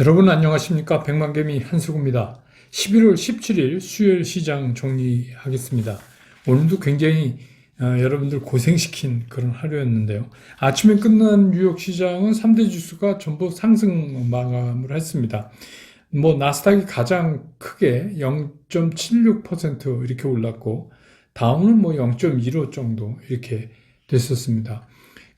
여러분 안녕하십니까 백만개미 한수구입니다. 11월 17일 수요일 시장 정리하겠습니다. 오늘도 굉장히 어, 여러분들 고생시킨 그런 하루였는데요. 아침에 끝난 뉴욕 시장은 3대 지수가 전부 상승 마감을 했습니다. 뭐 나스닥이 가장 크게 0.76% 이렇게 올랐고 다음은 뭐 0.15 정도 이렇게 됐었습니다.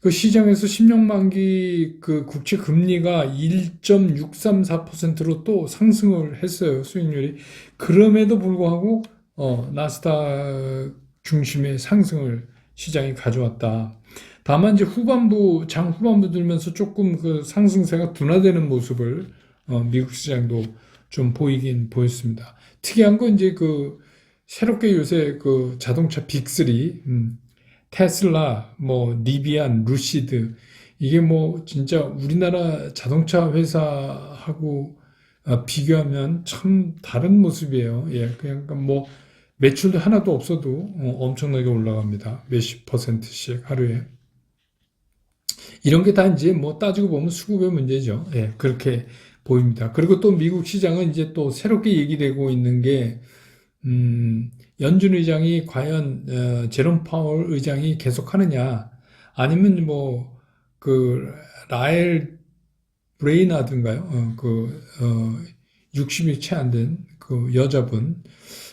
그 시장에서 10년 만기 그 국채 금리가 1.634%로 또 상승을 했어요. 수익률이. 그럼에도 불구하고 어, 나스닥 중심의 상승을 시장이 가져왔다. 다만 이제 후반부 장 후반부 들면서 조금 그 상승세가 둔화되는 모습을 어, 미국 시장도 좀 보이긴 보였습니다. 특이한 건 이제 그 새롭게 요새 그 자동차 빅3 음, 테슬라, 뭐 리비안, 루시드 이게 뭐 진짜 우리나라 자동차 회사하고 어, 비교하면 참 다른 모습이에요. 예, 그냥 뭐 매출도 하나도 없어도 어, 엄청나게 올라갑니다. 몇십 퍼센트씩 하루에. 이런 게 다 이제 뭐 따지고 보면 수급의 문제죠. 예, 그렇게 보입니다. 그리고 또 미국 시장은 이제 또 새롭게 얘기되고 있는 게, 음, 연준 의장이 과연, 어, 제롬 파월 의장이 계속하느냐, 아니면 뭐, 그, 라엘 브레이나든가요? 어, 그, 어, 60이 채 안 된 그 여자분.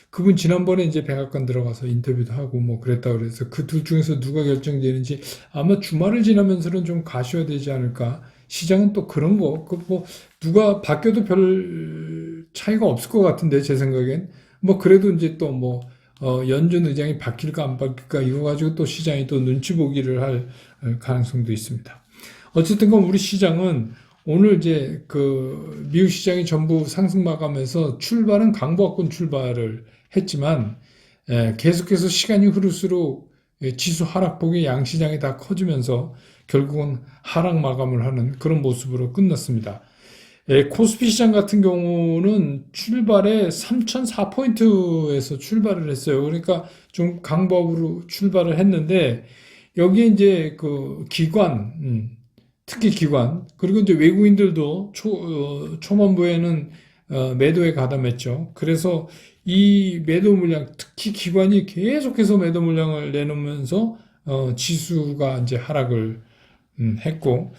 그분 지난번에 이제 백악관 들어가서 인터뷰도 하고 뭐 그랬다 그래서 그 둘 중에서 누가 결정되는지 아마 주말을 지나면서는 좀 가셔야 되지 않을까. 시장은 또 그런 거, 그 뭐 누가 바뀌어도 별 차이가 없을 것 같은데 제 생각엔 뭐 그래도 이제 또 뭐 어, 연준 의장이 바뀔까 안 바뀔까 이거 가지고 또 시장이 또 눈치 보기를 할 가능성도 있습니다. 어쨌든 건 우리 시장은 오늘 이제 그 미국 시장이 전부 상승 마감해서 출발은 강보합권 출발을 했지만 에, 계속해서 시간이 흐를수록 예, 지수 하락폭이 양시장이 다 커지면서 결국은 하락 마감을 하는 그런 모습으로 끝났습니다. 예, 코스피 시장 같은 경우는 출발에 3004포인트에서 출발을 했어요. 그러니까 좀 강보합으로 출발을 했는데 여기에 이제 그 기관, 음, 특히 기관, 그리고 이제 외국인들도 초, 어, 초반부에는 어, 매도에 가담했죠. 그래서 이 매도 물량, 특히 기관이 계속해서 매도 물량을 내놓으면서 어, 지수가 이제 하락을 음, 했고,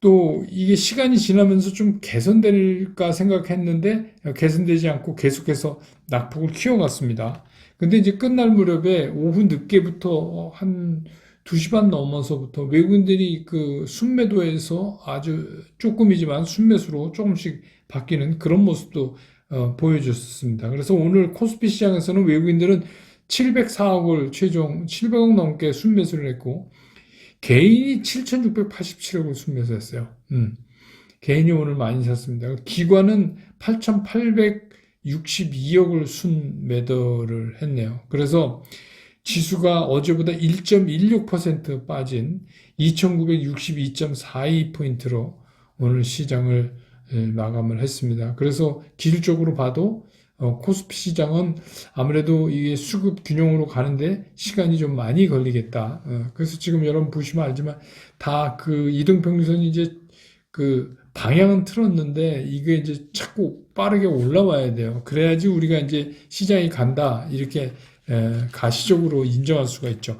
또 이게 시간이 지나면서 좀 개선될까 생각했는데 개선되지 않고 계속해서 낙폭을 키워갔습니다. 근데 이제 끝날 무렵에 오후 늦게부터 한 2시 반 넘어서부터 외국인들이 그 순매도에서 아주 조금이지만 순매수로 조금씩 바뀌는 그런 모습도 어, 보여줬습니다. 그래서 오늘 코스피 시장에서는 외국인들은 704억을 최종 700억 넘게 순매수를 했고 개인이 7,687억을 순매수 했어요. 음. 개인이 오늘 많이 샀습니다. 기관은 8,862억을 순매도를 했네요. 그래서 지수가 어제보다 1.16% 빠진 2,962.42포인트로 오늘 시장을 마감을 했습니다. 그래서 기술적으로 봐도 어, 코스피 시장은 아무래도 이게 수급 균형으로 가는데 시간이 좀 많이 걸리겠다. 어, 그래서 지금 여러분 보시면 알지만 다 그 이등평균선이 이제 그 방향은 틀었는데 이게 이제 자꾸 빠르게 올라와야 돼요. 그래야지 우리가 이제 시장이 간다 이렇게 에, 가시적으로 인정할 수가 있죠.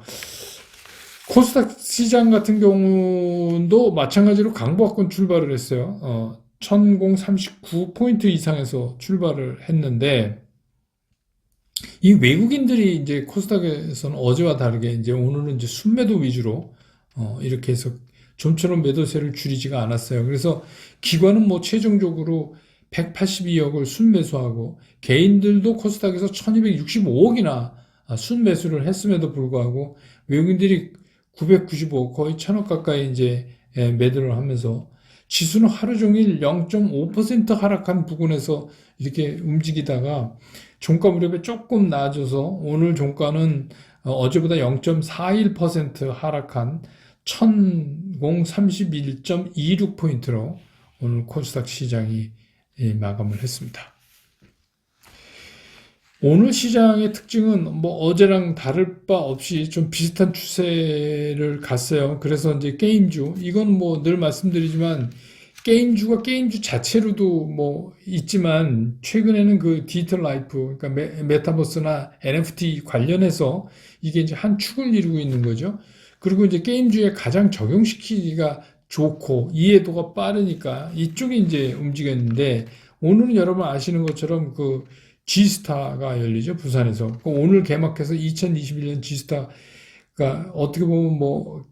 코스닥 시장 같은 경우도 마찬가지로 강보합권 출발을 했어요. 어, 1039포인트 이상에서 출발을 했는데, 이 외국인들이 이제 코스닥에서는 어제와 다르게 이제 오늘은 이제 순매도 위주로, 어, 이렇게 해서 좀처럼 매도세를 줄이지가 않았어요. 그래서 기관은 뭐 최종적으로 182억을 순매수하고 개인들도 코스닥에서 1265억이나 순매수를 했음에도 불구하고 외국인들이 995억 거의 1000억 가까이 이제 매도를 하면서 지수는 하루 종일 0.5% 하락한 부근에서 이렇게 움직이다가 종가 무렵에 조금 나아져서 오늘 종가는 어제보다 0.41% 하락한 1031.26포인트로 오늘 코스닥 시장이 마감을 했습니다. 오늘 시장의 특징은 뭐 어제랑 다를 바 없이 좀 비슷한 추세를 갔어요. 그래서 이제 게임주, 이건 뭐 늘 말씀드리지만 게임주가 게임주 자체로도 뭐 있지만 최근에는 그 디지털 라이프 그러니까 메, 메타버스나 NFT 관련해서 이게 이제 한 축을 이루고 있는 거죠. 그리고 이제 게임주에 가장 적용시키기가 좋고 이해도가 빠르니까 이쪽에 이제 움직였는데 오늘은 여러분 아시는 것처럼 그 G스타가 열리죠 부산에서 그 오늘 개막해서 2021년 G스타가 어떻게 보면 뭐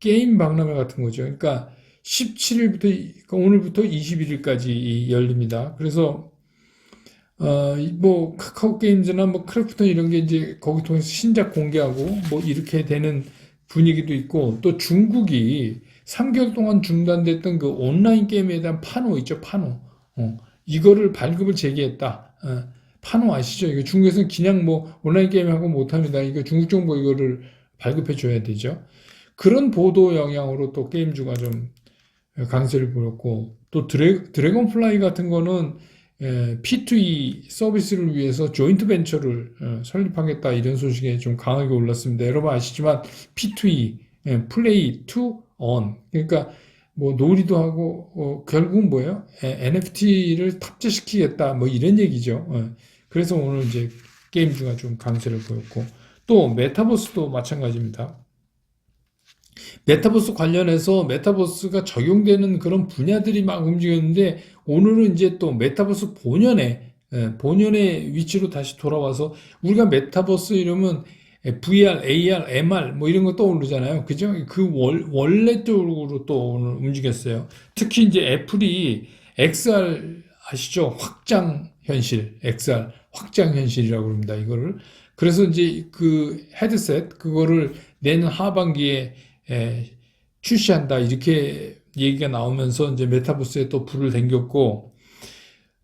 게임 박람회 같은 거죠. 그러니까 17일부터 그러니까 오늘부터 21일까지 열립니다. 그래서 어, 뭐 카카오 게임즈나 뭐 크래프톤 이런 게 이제 거기 통해서 신작 공개하고 뭐 이렇게 되는 분위기도 있고 또 중국이 3개월 동안 중단됐던 그 온라인 게임에 대한 판호 있죠, 판호. 어, 이거를 발급을 재개했다. 어, 판호 아시죠? 이거 중국에서는 그냥 뭐 온라인 게임 하고 못합니다. 이거 중국 정부 이거를 발급해 줘야 되죠. 그런 보도 영향으로 또 게임주가 좀 강세를 보였고 또 드래, 드래곤 플라이 같은 거는 에, P2E 서비스를 위해서 조인트 벤처를 어, 설립하겠다 이런 소식에 좀 강하게 올랐습니다. 여러분 아시지만 P2E 예, 플레이 투 on 그러니까 뭐 놀이도 하고 어, 결국은 뭐예요? NFT를 탑재시키겠다 뭐 이런 얘기죠. 어, 그래서 오늘 이제 게임주가 좀 강세를 보였고 또 메타버스도 마찬가지입니다. 메타버스 관련해서 메타버스가 적용되는 그런 분야들이 막 움직였는데 오늘은 이제 또 메타버스 본연의 예, 본연의 위치로 다시 돌아와서 우리가 메타버스 이러면 VR, AR, MR 뭐 이런 거 떠오르잖아요. 그죠? 그 월, 원래 쪽으로 또 오늘 움직였어요. 특히 이제 애플이 XR 아시죠? 확장 현실, XR 확장 현실이라고 합니다. 이거를. 그래서 이제 그 헤드셋 그거를 내년 하반기에 에, 출시한다 이렇게 얘기가 나오면서 이제 메타버스에 또 불을 댕겼고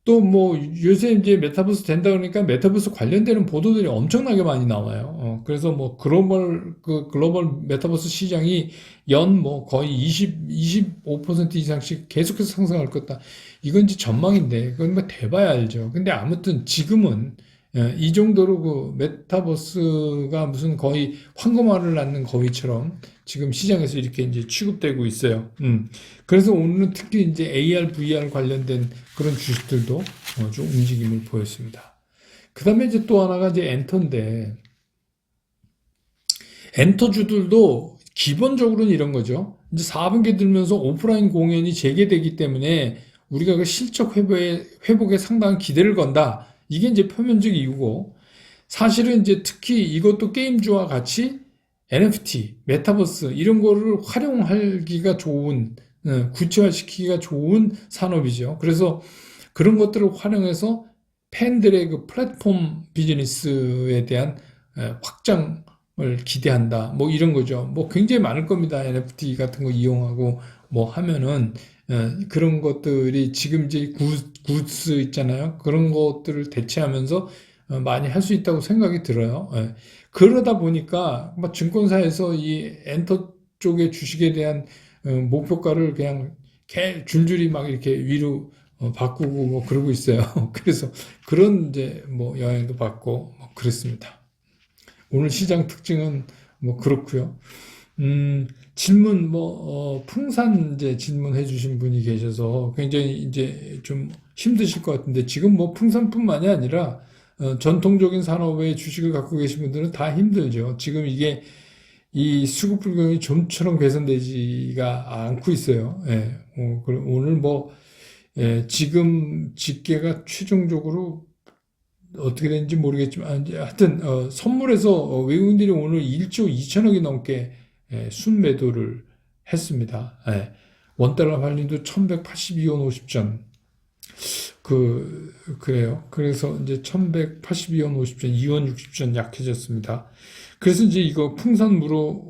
또 뭐 요새 이제 메타버스 된다 그러니까 메타버스 관련되는 보도들이 엄청나게 많이 나와요. 어, 그래서 뭐 글로벌 그 글로벌 메타버스 시장이 연 뭐 거의 20 25% 이상씩 계속해서 상승할 거다. 이건 이제 전망인데 그건 뭐 대봐야 알죠. 근데 아무튼 지금은 예, 이 정도로 그 메타버스가 무슨 거의 황금알을 낳는 거위처럼 지금 시장에서 이렇게 이제 취급되고 있어요. 음. 그래서 오늘은 특히 이제 AR, VR 관련된 그런 주식들도 어, 좀 움직임을 보였습니다. 그 다음에 이제 또 하나가 이제 엔터인데, 엔터주들도 기본적으로는 이런 거죠. 이제 4분기 들면서 오프라인 공연이 재개되기 때문에 우리가 그 실적 회복에, 회복에 상당한 기대를 건다. 이게 이제 표면적 이유고, 사실은 이제 특히 이것도 게임주와 같이 NFT, 메타버스 이런 거를 활용하기가 좋은 어, 구체화시키기가 좋은 산업이죠. 그래서 그런 것들을 활용해서 팬들의 그 플랫폼 비즈니스에 대한 에, 확장을 기대한다. 뭐 이런 거죠. 뭐 굉장히 많을 겁니다. NFT 같은 거 이용하고 뭐 하면은 에, 그런 것들이 지금 이제 구, 굿스 있잖아요. 그런 것들을 대체하면서 어, 많이 할 수 있다고 생각이 들어요. 예. 그러다 보니까 뭐 증권사에서 이 엔터 쪽의 주식에 대한 어, 목표가를 그냥 개 줄줄이 막 이렇게 위로 어, 바꾸고 뭐 그러고 있어요. 그래서 그런 이제 뭐 영향도 받고 뭐 그렇습니다. 오늘 시장 특징은 뭐 그렇고요. 음, 질문 뭐 어, 풍산 이제 질문해 주신 분이 계셔서 굉장히 이제 좀 힘드실 것 같은데 지금 뭐 풍산뿐만이 아니라 어, 전통적인 산업에 주식을 갖고 계신 분들은 다 힘들죠. 지금 이게 이 수급 불균형이 좀처럼 개선되지가 않고 있어요. 예, 어, 오늘 뭐 예, 지금 집계가 최종적으로 어떻게 되는지 모르겠지만 하여튼 어, 선물에서 어, 외국인들이 오늘 1조 2천억이 넘게 예, 순매도를 했습니다. 예, 원달러 환율도 1182원 50전. 그, 그래요. 그래서 이제 1182원 50전, 2원 60전 약해졌습니다. 그래서 이제 이거 풍산 물어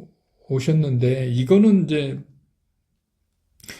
오셨는데, 이거는 이제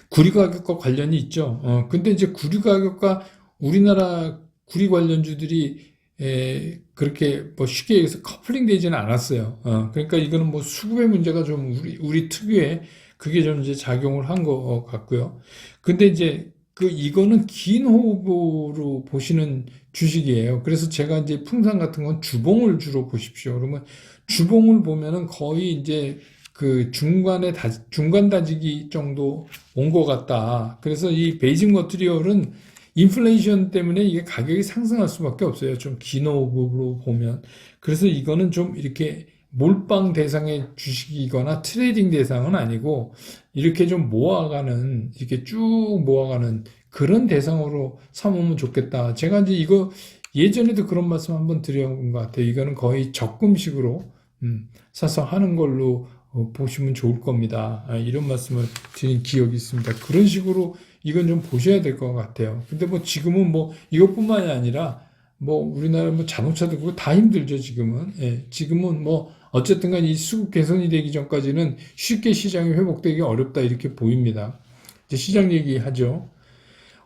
구리 가격과 관련이 있죠. 어, 근데 이제 구리 가격과 우리나라 구리 관련주들이 에, 그렇게 뭐 쉽게 얘기해서 커플링 되지는 않았어요. 어, 그러니까 이거는 뭐 수급의 문제가 좀 우리, 우리 특유의 그게 좀 이제 작용을 한 것 같고요. 근데 이제 그 이거는 긴 호흡으로 보시는 주식이에요. 그래서 제가 이제 풍산 같은 건 주봉을 주로 보십시오. 그러면 주봉을 보면은 거의 이제 그 중간에 다, 중간 다지기 정도 온 것 같다. 그래서 이 베이징 머티리얼은 인플레이션 때문에 이게 가격이 상승할 수밖에 없어요. 좀 기노브로 보면. 그래서 이거는 좀 이렇게 몰빵 대상의 주식이거나 트레이딩 대상은 아니고 이렇게 좀 모아가는, 이렇게 쭉 모아가는 그런 대상으로 삼으면 좋겠다. 제가 이제 이거 예전에도 그런 말씀 한번 드려본 것 같아요. 이거는 거의 적금식으로 음, 사서 하는 걸로 어, 보시면 좋을 겁니다. 아, 이런 말씀을 드린 기억이 있습니다. 그런 식으로 이건 좀 보셔야 될 것 같아요. 근데 뭐 지금은 뭐 이것뿐만이 아니라 뭐 우리나라 뭐 자동차도 그거 다 힘들죠, 지금은. 예, 지금은 뭐 어쨌든 간이 수급 개선이 되기 전까지는 쉽게 시장이 회복되기 어렵다 이렇게 보입니다. 이제 시장 얘기하죠.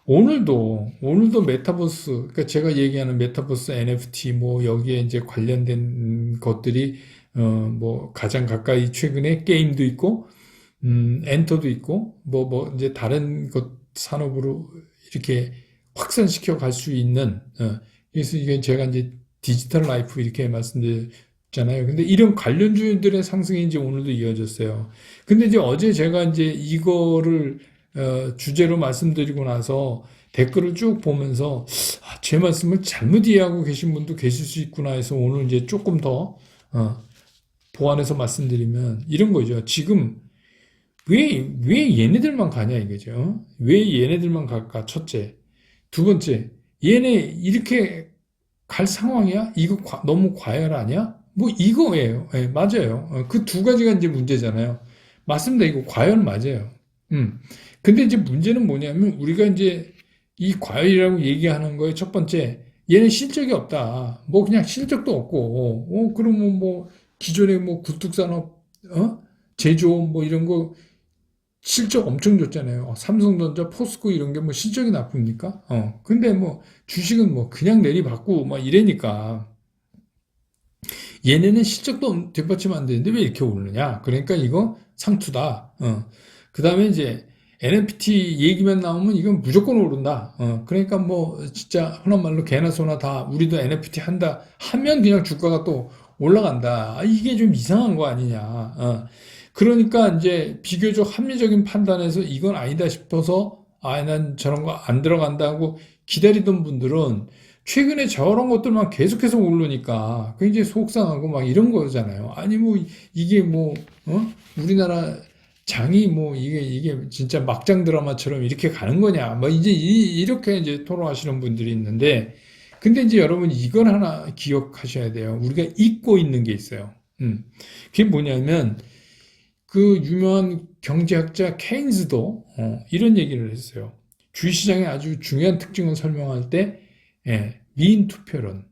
오늘도 오늘도 메타버스 그러니까 제가 얘기하는 메타버스 NFT 뭐 여기에 이제 관련된 것들이 어 뭐 가장 가까이 최근에 게임도 있고 음 엔터도 있고 뭐뭐 이제 다른 것 산업으로 이렇게 확산시켜 갈 수 있는 어 그래서 이게 제가 이제 디지털 라이프 이렇게 말씀드렸 잖아요. 근데 이런 관련 주들의 상승이 이제 오늘도 이어졌어요. 근데 이제 어제 제가 이제 이거를 어, 주제로 말씀드리고 나서 댓글을 쭉 보면서 아, 제 말씀을 잘못 이해하고 계신 분도 계실 수 있구나 해서 오늘 이제 조금 더 어, 보완해서 말씀드리면 이런 거죠. 지금 왜, 왜 얘네들만 가냐 이거죠. 왜 얘네들만 갈까? 첫째. 두 번째, 얘네 이렇게 갈 상황이야? 이거 과- 너무 과열 아니야? 뭐 이거예요. 예, 맞아요. 그 두 가지가 이제 문제잖아요. 맞습니다. 이거 과열 맞아요. 음. 근데 이제 문제는 뭐냐면 우리가 이제 이 과열이라고 얘기하는 거에 첫 번째, 얘는 실적이 없다. 뭐 그냥 실적도 없고, 어, 그러면 뭐 기존에 뭐 굴뚝산업, 어? 제조업 뭐 이런 거 실적 엄청 줬잖아요. 어, 삼성전자, 포스코 이런 게 뭐 실적이 나쁩니까? 어. 근데 뭐 주식은 뭐 그냥 내리받고 막 이래니까 얘네는 실적도 뒷받침 안 되는데 왜 이렇게 오르느냐? 그러니까 이거 상투다. 어. 그 다음에 이제 NFT 얘기만 나오면 이건 무조건 오른다. 어. 그러니까 뭐 진짜 흔한 말로 개나 소나 다 우리도 NFT 한다 하면 그냥 주가가 또 올라간다. 아, 이게 좀 이상한 거 아니냐. 어. 그러니까 이제 비교적 합리적인 판단에서 이건 아니다 싶어서 아, 난 저런 거 안 들어간다고 기다리던 분들은 최근에 저런 것들만 계속해서 오르니까 굉장히 속상하고 막 이런 거잖아요. 아니 뭐 이게 뭐 어? 우리나라 장이 뭐 이게 이게 진짜 막장 드라마처럼 이렇게 가는 거냐? 뭐 이제 이, 이렇게 이제 토론하시는 분들이 있는데 근데 이제 여러분 이걸 하나 기억하셔야 돼요. 우리가 잊고 있는 게 있어요. 음. 그게 뭐냐면 그 유명한 경제학자 케인즈도 어, 이런 얘기를 했어요. 주식시장의 아주 중요한 특징을 설명할 때 예, 미인 투표론,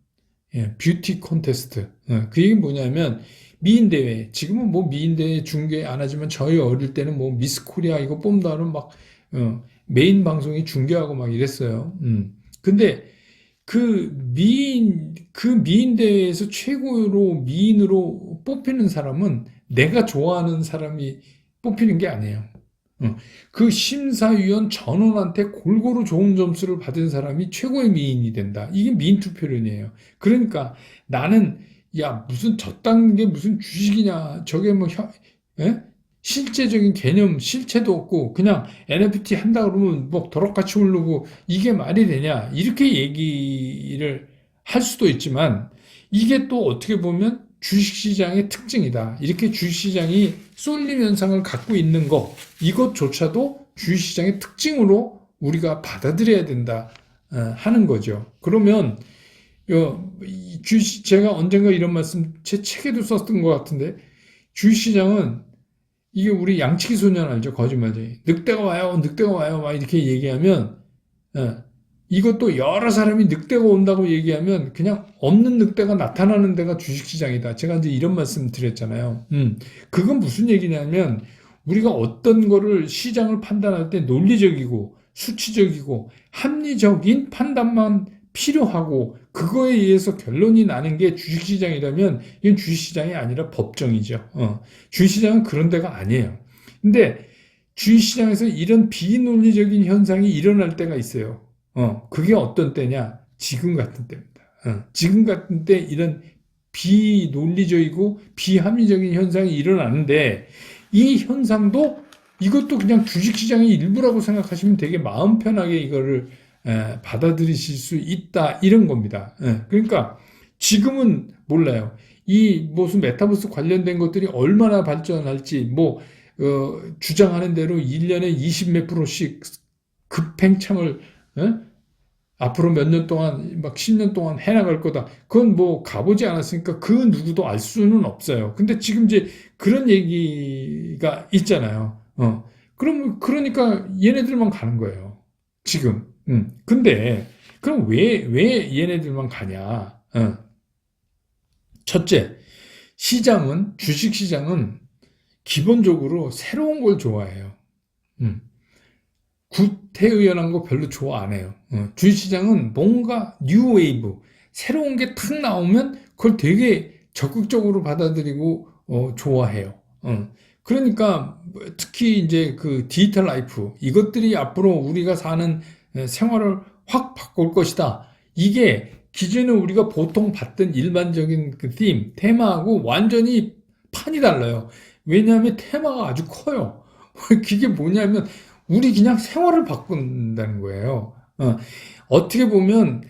예, 뷰티 콘테스트. 어, 그 얘기는 뭐냐면 미인 대회. 지금은 뭐 미인 대회 중계 안 하지만 저희 어릴 때는 뭐 미스 코리아 이거 뽐다는 막 어, 메인 방송이 중계하고 막 이랬어요. 음. 근데 그 미인 그 미인 대회에서 최고로 미인으로 뽑히는 사람은 내가 좋아하는 사람이 뽑히는 게 아니에요. 어. 그 심사위원 전원한테 골고루 좋은 점수를 받은 사람이 최고의 미인이 된다. 이게 미인 투표론이에요. 그러니까 나는 야 무슨 저딴 게 무슨 주식이냐 저게 뭐 혀, 예? 실제적인 개념 실체도 없고 그냥 NFT 한다 그러면 뭐 도락같이 오르고 이게 말이 되냐 이렇게 얘기를 할 수도 있지만 이게 또 어떻게 보면 주식시장의 특징이다. 이렇게 주식시장이 쏠림 현상을 갖고 있는 것, 이것조차도 주식시장의 특징으로 우리가 받아들여야 된다 어, 하는 거죠. 그러면 주식, 제가 언젠가 이런 말씀 제 책에도 썼던 것 같은데 주식시장은 이게 우리 양치기 소년 알죠? 거짓말쟁이. 늑대가 와요, 늑대가 와요, 막 이렇게 얘기하면 어, 이것도 여러 사람이 늑대가 온다고 얘기하면 그냥 없는 늑대가 나타나는 데가 주식시장이다. 제가 이제 이런 말씀 드렸잖아요. 음, 그건 무슨 얘기냐면 우리가 어떤 거를 시장을 판단할 때 논리적이고 수치적이고 합리적인 판단만 필요하고 그거에 의해서 결론이 나는 게 주식시장이라면 이건 주식시장이 아니라 법정이죠. 어, 주식시장은 그런 데가 아니에요. 근데 주식시장에서 이런 비논리적인 현상이 일어날 때가 있어요. 어, 그게 어떤 때냐? 지금 같은 때입니다. 어, 지금 같은 때 이런 비논리적이고 비합리적인 현상이 일어나는데 이 현상도 이것도 그냥 주식시장의 일부라고 생각하시면 되게 마음 편하게 이거를 에, 받아들이실 수 있다 이런 겁니다. 예, 그러니까 지금은 몰라요. 이 무슨 메타버스 관련된 것들이 얼마나 발전할지 뭐 어, 주장하는 대로 1년에 20몇 프로씩 급팽창을 예? 앞으로 몇 년 동안 막 10년 동안 해나갈 거다. 그건 뭐 가보지 않았으니까 그 누구도 알 수는 없어요. 근데 지금 이제 그런 얘기가 있잖아요. 어. 그럼 그러니까 얘네들만 가는 거예요. 지금. 음. 근데 그럼 왜 왜 얘네들만 가냐? 어. 첫째, 시장은 주식 시장은 기본적으로 새로운 걸 좋아해요. 음. 구태의연한 거 별로 좋아 안 해요. 어, 주식시장은 뭔가 뉴 웨이브, 새로운 게 탁 나오면 그걸 되게 적극적으로 받아들이고 어, 좋아해요. 어. 그러니까 특히 이제 그 디지털 라이프 이것들이 앞으로 우리가 사는 생활을 확 바꿀 것이다. 이게 기존에 우리가 보통 봤던 일반적인 그 팀, 테마하고 완전히 판이 달라요. 왜냐하면 테마가 아주 커요. 그게 뭐냐면 우리 그냥 생활을 바꾼다는 거예요. 어, 어떻게 보면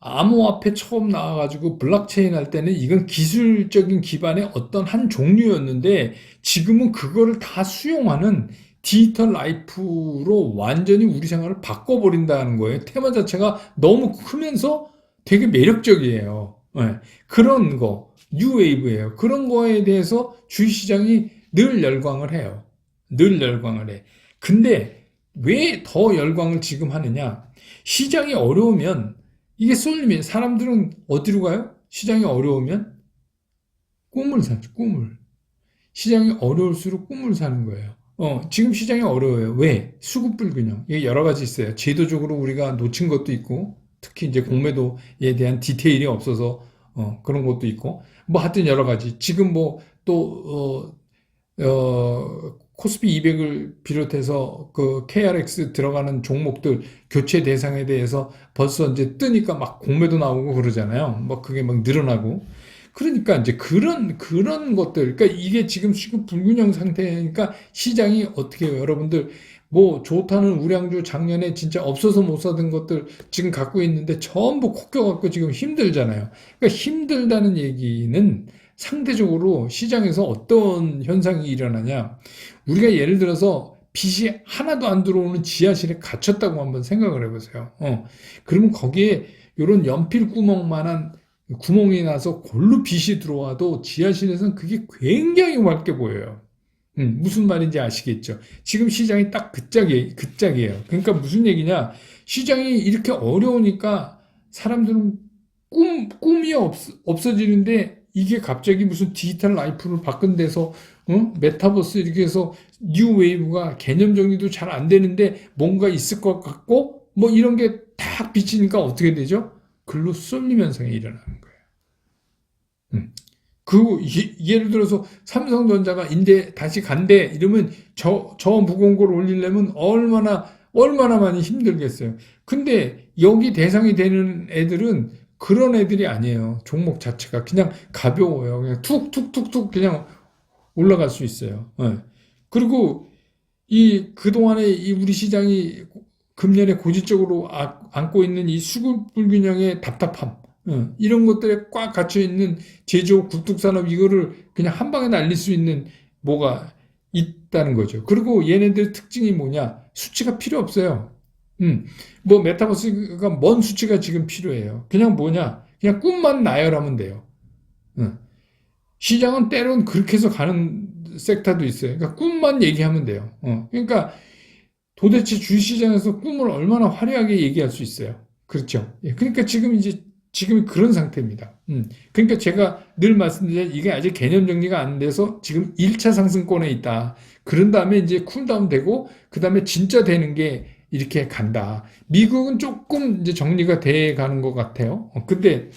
암호화폐 처음 나와가지고 블록체인 할 때는 이건 기술적인 기반의 어떤 한 종류였는데 지금은 그거를 다 수용하는 디지털 라이프로 완전히 우리 생활을 바꿔버린다는 거예요. 테마 자체가 너무 크면서 되게 매력적이에요. 네, 그런 거, 뉴웨이브예요. 그런 거에 대해서 주식시장이 늘 열광을 해요. 늘 열광을 해. 근데 왜 더 열광을 지금 하느냐? 시장이 어려우면 이게 쏠리면 사람들은 어디로 가요? 시장이 어려우면 꿈을 사죠. 꿈을. 시장이 어려울수록 꿈을 사는 거예요. 어, 지금 시장이 어려워요. 왜? 수급 불균형. 이게 여러 가지 있어요. 제도적으로 우리가 놓친 것도 있고, 특히 이제 공매도에 대한 디테일이 없어서, 어, 그런 것도 있고, 뭐 하여튼 여러 가지. 지금 뭐 또, 어, 어, 코스피 200을 비롯해서 그 KRX 들어가는 종목들 교체 대상에 대해서 벌써 이제 뜨니까 막 공매도 나오고 그러잖아요. 뭐 그게 막 늘어나고. 그러니까 이제 그런 그런 것들 그러니까 이게 지금 수급 불균형 상태니까 시장이 어떻게 해요? 여러분들 뭐 좋다는 우량주 작년에 진짜 없어서 못 사던 것들 지금 갖고 있는데 전부 콕겨 갖고 지금 힘들잖아요. 그러니까 힘들다는 얘기는 상대적으로 시장에서 어떤 현상이 일어나냐. 우리가 예를 들어서 빛이 하나도 안 들어오는 지하실에 갇혔다고 한번 생각을 해보세요. 어. 그러면 거기에 이런 연필 구멍만한 구멍이 나서 골로 빛이 들어와도 지하실에서는 그게 굉장히 밝게 보여요. 음, 무슨 말인지 아시겠죠? 지금 시장이 딱 그 짝이, 그 짝이에요. 그러니까 무슨 얘기냐? 시장이 이렇게 어려우니까 사람들은 꿈, 꿈이 없, 없어지는데 이게 갑자기 무슨 디지털 라이프를 바꾼 데서 어? 메타버스 이렇게 해서 뉴 웨이브가 개념 정리도 잘 안 되는데 뭔가 있을 것 같고 뭐 이런 게 딱 비치니까 어떻게 되죠? 글로 쏠림 현상이 일어나는 거예요. 음. 그 예, 를 들어서 삼성전자가 인데 다시 간대 이러면 저 저 무공고를 올리려면 얼마나 얼마나 많이 힘들겠어요. 근데 여기 대상이 되는 애들은 그런 애들이 아니에요. 종목 자체가 그냥 가벼워요. 그냥 툭툭툭툭 그냥 올라갈 수 있어요. 네. 그리고 이 그동안에 이 우리 시장이 금년에 고질적으로 아, 안고 있는 이 수급 불균형의 답답함 어, 이런 것들에 꽉 갇혀 있는 제조업 굴뚝산업 이거를 그냥 한 방에 날릴 수 있는 뭐가 있다는 거죠. 그리고 얘네들 특징이 뭐냐? 수치가 필요 없어요. 음, 뭐 메타버스가 뭔 수치가 지금 필요해요. 그냥 뭐냐? 그냥 꿈만 나열하면 돼요. 음. 시장은 때론 그렇게 해서 가는 섹터도 있어요. 그러니까 꿈만 얘기하면 돼요. 어. 그러니까 도대체 주시장에서 꿈을 얼마나 화려하게 얘기할 수 있어요. 그렇죠. 예, 그러니까 지금 이제 지금 그런 상태입니다. 음. 그러니까 제가 늘 말씀드린 이게 아직 개념 정리가 안 돼서 지금 1차 상승권에 있다. 그런 다음에 이제 쿨다운 되고 그 다음에 진짜 되는 게 이렇게 간다. 미국은 조금 이제 정리가 돼 가는 것 같아요. 어, 근데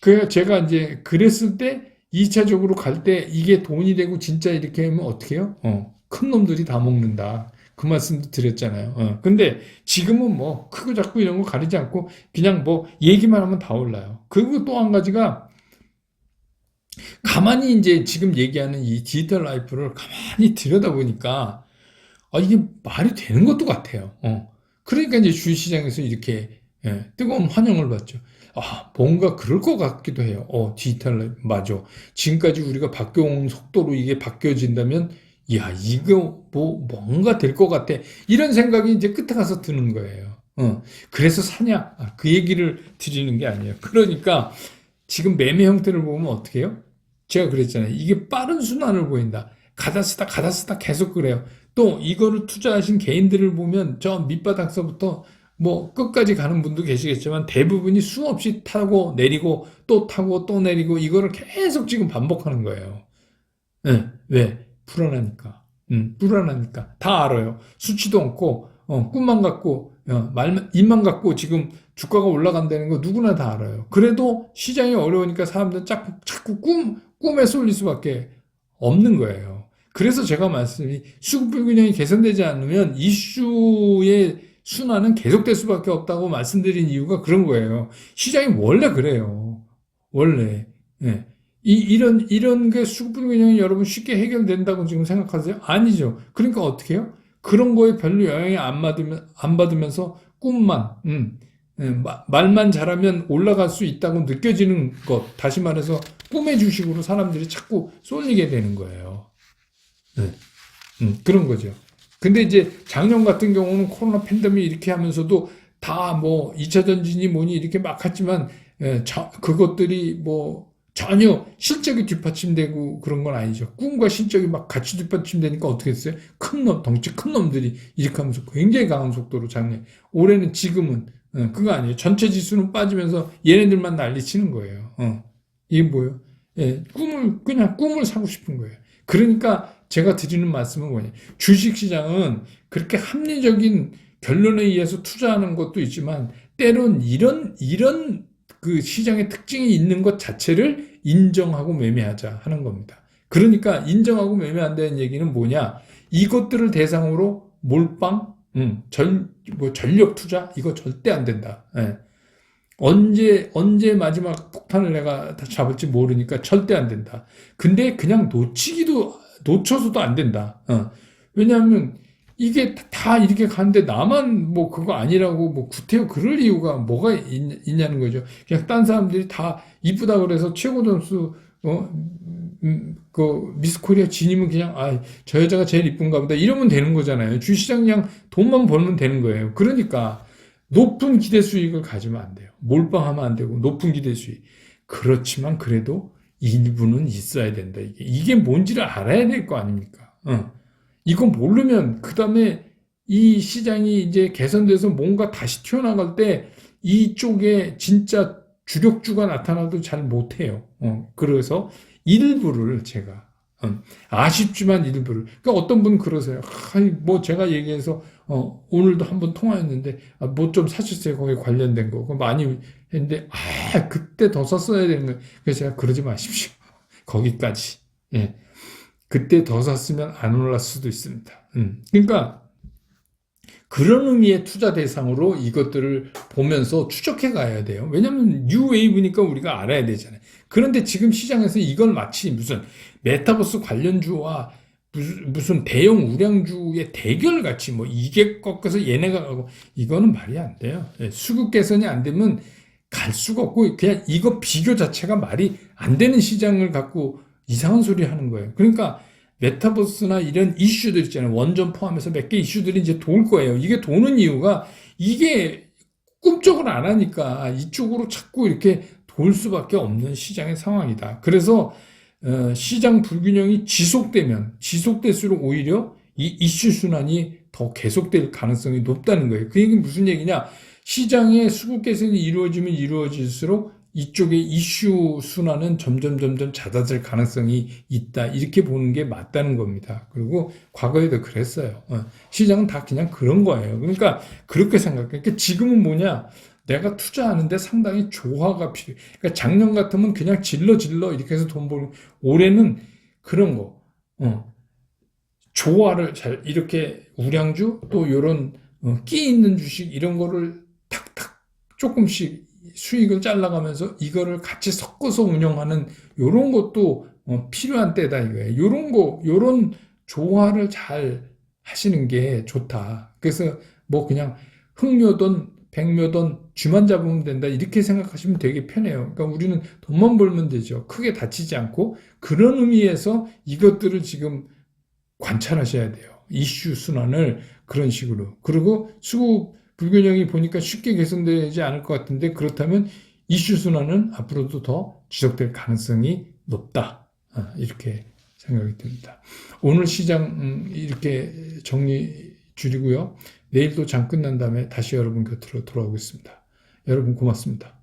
그 제가 이제 그랬을 때 2차적으로 갈 때 이게 돈이 되고 진짜 이렇게 하면 어떻게 해요? 어, 큰 놈들이 다 먹는다. 그 말씀도 드렸잖아요. 어, 근데 지금은 뭐 크고 작고 이런 거 가리지 않고 그냥 뭐 얘기만 하면 다 올라요. 그리고 또 한 가지가 가만히 이제 지금 얘기하는 이 디지털 라이프를 가만히 들여다보니까 아, 이게 말이 되는 것도 같아요. 어. 그러니까 이제 주식시장에서 이렇게 예, 뜨거운 환영을 받죠. 아, 뭔가 그럴 것 같기도 해요. 어, 디지털 맞아. 지금까지 우리가 바뀌어온 속도로 이게 바뀌어진다면, 야, 이거 뭐, 뭔가 될 것 같아. 이런 생각이 이제 끝에 가서 드는 거예요. 어, 그래서 사냐? 아, 그 얘기를 드리는 게 아니에요. 그러니까 지금 매매 형태를 보면 어떻게 해요? 제가 그랬잖아요. 이게 빠른 순환을 보인다. 가다 쓰다 가다 쓰다 계속 그래요. 또 이거를 투자하신 개인들을 보면 저 밑바닥서부터 뭐 끝까지 가는 분도 계시겠지만 대부분이 수없이 타고 내리고 또 타고 또 내리고 이거를 계속 지금 반복하는 거예요. 네, 왜? 불안하니까. 음, 불안하니까. 다 알아요. 수치도 없고, 어, 꿈만 갖고, 어, 말만, 입만 갖고 지금 주가가 올라간다는 거 누구나 다 알아요. 그래도 시장이 어려우니까 사람들은 자꾸, 자꾸 꿈, 꿈에 쏠릴 수밖에 없는 거예요. 그래서 제가 말씀이 수급 불균형이 개선되지 않으면 이슈의 순환은 계속될 수밖에 없다고 말씀드린 이유가 그런 거예요. 시장이 원래 그래요. 원래. 예. 이, 이런, 이런 게 수급 불균형이 여러분 쉽게 해결된다고 지금 생각하세요? 아니죠. 그러니까 어떻게 해요? 그런 거에 별로 영향이 안 받으면, 안 받으면서 꿈만, 음, 예, 마- 말만 잘하면 올라갈 수 있다고 느껴지는 것. 다시 말해서 꿈의 주식으로 사람들이 자꾸 쏠리게 되는 거예요. 네. 음, 그런 거죠. 근데 이제 작년 같은 경우는 코로나 팬데믹 이렇게 하면서도 다 뭐 2차 전지니 뭐니 이렇게 막 했지만 예, 저- 그것들이 뭐 전혀 실적이 뒷받침되고 그런 건 아니죠. 꿈과 실적이 막 같이 뒷받침되니까 어떻게 했어요? 큰 놈, 덩치 큰 놈들이 이렇게 하면서 굉장히 강한 속도로 작년. 올해는 지금은 어, 그거 아니에요. 전체 지수는 빠지면서 얘네들만 난리치는 거예요. 어. 이게 뭐예요? 예, 꿈을 그냥 꿈을 사고 싶은 거예요. 그러니까 제가 드리는 말씀은 뭐냐? 주식 시장은 그렇게 합리적인 결론에 의해서 투자하는 것도 있지만 때론 이런 이런 그 시장의 특징이 있는 것 자체를 인정하고 매매하자 하는 겁니다. 그러니까 인정하고 매매한다는 얘기는 뭐냐? 이것들을 대상으로 몰빵, 음, 전, 뭐 전력 투자 이거 절대 안 된다. 예. 언제 언제 마지막 폭탄을 내가 다 잡을지 모르니까 절대 안 된다. 근데 그냥 놓치기도 놓쳐서도 안 된다. 어. 왜냐하면 이게 다 이렇게 가는데 나만 뭐 그거 아니라고 뭐 구태여 그럴 이유가 뭐가 있, 있냐는 거죠. 그냥 딴 사람들이 다 이쁘다 그래서 최고 점수 어, 음, 그 미스 코리아 진이면 그냥 아 저 여자가 제일 이쁜가 보다 이러면 되는 거잖아요. 주시장 그냥 돈만 벌면 되는 거예요. 그러니까 높은 기대 수익을 가지면 안 돼요. 몰빵하면 안 되고 높은 기대 수익. 그렇지만 그래도 일부는 있어야 된다. 이게 이게 뭔지를 알아야 될 거 아닙니까? 어. 이거 모르면 그 다음에 이 시장이 이제 개선돼서 뭔가 다시 튀어나갈 때 이쪽에 진짜 주력주가 나타나도 잘 못해요. 어. 그래서 일부를 제가 음, 아쉽지만 일부를. 그러니까 어떤 분 그러세요. 아이, 뭐 제가 얘기해서 어, 오늘도 한번 통화했는데 아, 뭐좀 사셨어요. 거기 관련된 거. 그거 많이 했는데 아 그때 더 썼어야 되는 거예요. 그래서 제가 그러지 마십시오. 거기까지. 예. 그때 더 샀으면 안 올랐을 수도 있습니다. 음. 그러니까 그런 의미의 투자 대상으로 이것들을 보면서 추적해 가야 돼요. 왜냐하면 뉴 웨이브니까 우리가 알아야 되잖아요. 그런데 지금 시장에서 이걸 마치 무슨 메타버스 관련주와 무슨, 무슨 대형 우량주의 대결 같이 뭐 이게 꺾어서 얘네가 가고 이거는 말이 안 돼요. 예, 수급 개선이 안 되면 갈 수가 없고 그냥 이거 비교 자체가 말이 안 되는 시장을 갖고 이상한 소리 하는 거예요. 그러니까 메타버스나 이런 이슈들 있잖아요. 원전 포함해서 몇 개 이슈들이 이제 돌 거예요. 이게 도는 이유가 이게 꿈쩍을 안 하니까 이쪽으로 자꾸 이렇게 돌 수밖에 없는 시장의 상황이다. 그래서 어, 시장 불균형이 지속되면 지속될수록 오히려 이 이슈 순환이 더 계속될 가능성이 높다는 거예요. 그 얘기는 무슨 얘기냐? 시장의 수급 개선이 이루어지면 이루어질수록 이쪽의 이슈 순환은 점점 점점 잦아들 가능성이 있다. 이렇게 보는 게 맞다는 겁니다. 그리고 과거에도 그랬어요. 어, 시장은 다 그냥 그런 거예요. 그러니까 그렇게 생각해. 그러니까 지금은 뭐냐? 내가 투자하는데 상당히 조화가 필요해. 그러니까 작년 같으면 그냥 질러 질러 이렇게 해서 돈 벌고 올해는 그런 거. 어. 조화를 잘 이렇게 우량주 또 요런 어, 끼 있는 주식 이런 거를 탁탁 조금씩 수익을 잘라가면서 이거를 같이 섞어서 운영하는 요런 것도 어, 필요한 때다 이거예요. 요런 거, 요런 조화를 잘 하시는 게 좋다. 그래서 뭐 그냥 흑묘돈, 백묘돈 쥐만 잡으면 된다 이렇게 생각하시면 되게 편해요. 그러니까 우리는 돈만 벌면 되죠. 크게 다치지 않고 그런 의미에서 이것들을 지금 관찰하셔야 돼요. 이슈 순환을 그런 식으로. 그리고 수급 불균형이 보니까 쉽게 개선되지 않을 것 같은데 그렇다면 이슈 순환은 앞으로도 더 지속될 가능성이 높다. 아, 이렇게 생각이 듭니다. 오늘 시장 음, 이렇게 정리 줄이고요. 내일도 장 끝난 다음에 다시 여러분 곁으로 돌아오겠습니다. 여러분 고맙습니다.